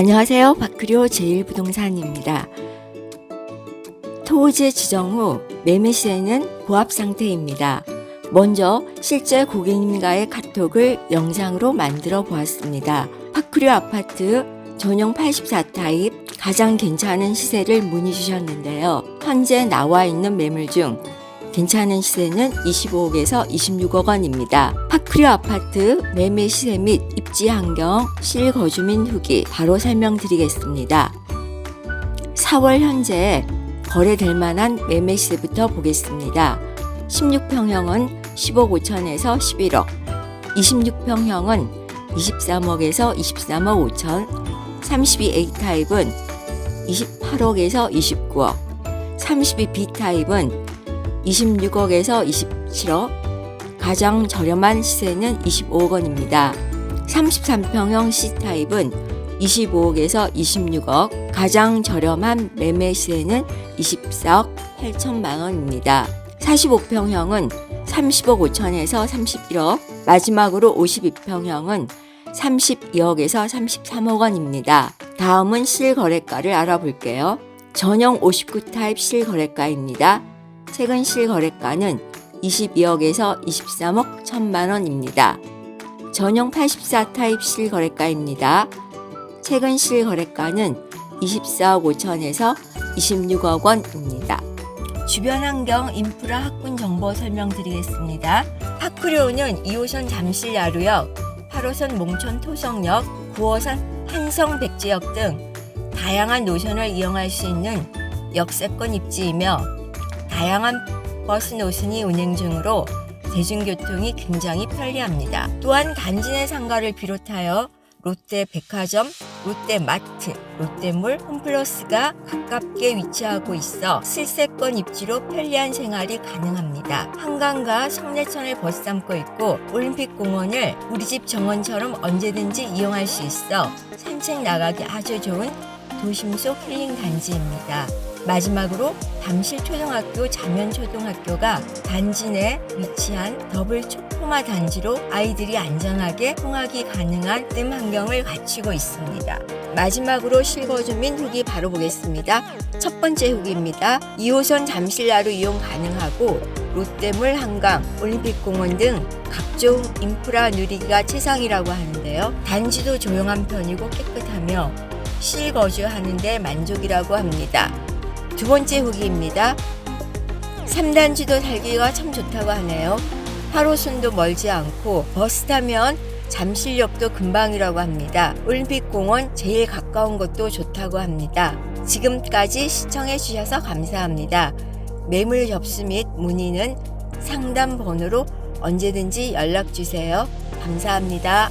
안녕하세요. 박크리오 제일부동산입니다. 토지 지정 후 매매 시에는 고압 상태입니다. 먼저 실제 고객님과의 카톡을 영상으로 만들어 보았습니다. 파크리오 아파트 전용 84타입 가장 괜찮은 시세를 문의 주셨는데요. 현재 나와 있는 매물 중 괜찮은 시세는 25억에서 26억 원입니다. 파크리오 아파트 매매 시세 및 입지 환경, 실거주민 후기 바로 설명드리겠습니다. 4월 현재 거래될 만한 매매 시세부터 보겠습니다. 16평형은 10억 5천에서 11억, 26평형은 23억에서 23억 5천, 32A 타입은 28억에서 29억, 32B 타입은 26억에서 27억, 가장 저렴한 시세는 25억 원입니다. 33평형 C타입은 25억에서 26억, 가장 저렴한 매매 시세는 24억 8천만 원입니다. 45평형은 30억 5천에서 31억, 마지막으로 52평형은 32억에서 33억 원입니다. 다음은 실거래가를 알아볼게요. 전용 59 타입 실거래가입니다. 최근 실거래가는 22억에서 23억 1천만 원입니다. 전용 84 타입 실거래가입니다. 최근 실거래가는 24억 5천에서 26억 원입니다. 주변 환경 인프라 학군 정보 설명드리겠습니다. 파크료는 2호선 잠실 야루역, 8호선 몽천 토성역, 9호선 한성 백지역 등 다양한 노선을 이용할 수 있는 역세권 입지이며 다양한 버스 노선이 운행 중으로 대중교통이 굉장히 편리합니다. 또한 단지 내 상가를 비롯하여 롯데 백화점, 롯데 마트, 롯데몰, 홈플러스가 가깝게 위치하고 있어 실세권 입지로 편리한 생활이 가능합니다. 한강과 성내천을 벗삼고 있고 올림픽 공원을 우리 집 정원처럼 언제든지 이용할 수 있어 산책 나가기 아주 좋은 도심 속 힐링 단지입니다. 마지막으로 담실 초등학교 자면 초등학교가 단지 내 위치한 더블 초코마 단지로 아이들이 안전하게 통학이 가능한 뜸 환경을 갖추고 있습니다. 마지막으로 실거주 민 후기 바로 보겠습니다. 첫 번째 후기입니다. 2호선 잠실야로 이용 가능하고 롯데몰 한강, 올림픽공원 등 각종 인프라 누리기가 최상이라고 하는데요. 단지도 조용한 편이고 깨끗하며 실거주하는데 만족이라고 합니다. 두 번째 후기입니다. 3단지도 살기가 참 좋다고 하네요. 8호선도 멀지 않고 버스 타면 잠실역도 금방이라고 합니다. 올림픽공원 제일 가까운 곳도 좋다고 합니다. 지금까지 시청해 주셔서 감사합니다. 매물 접수 및 문의는 상담 번호로 언제든지 연락 주세요. 감사합니다.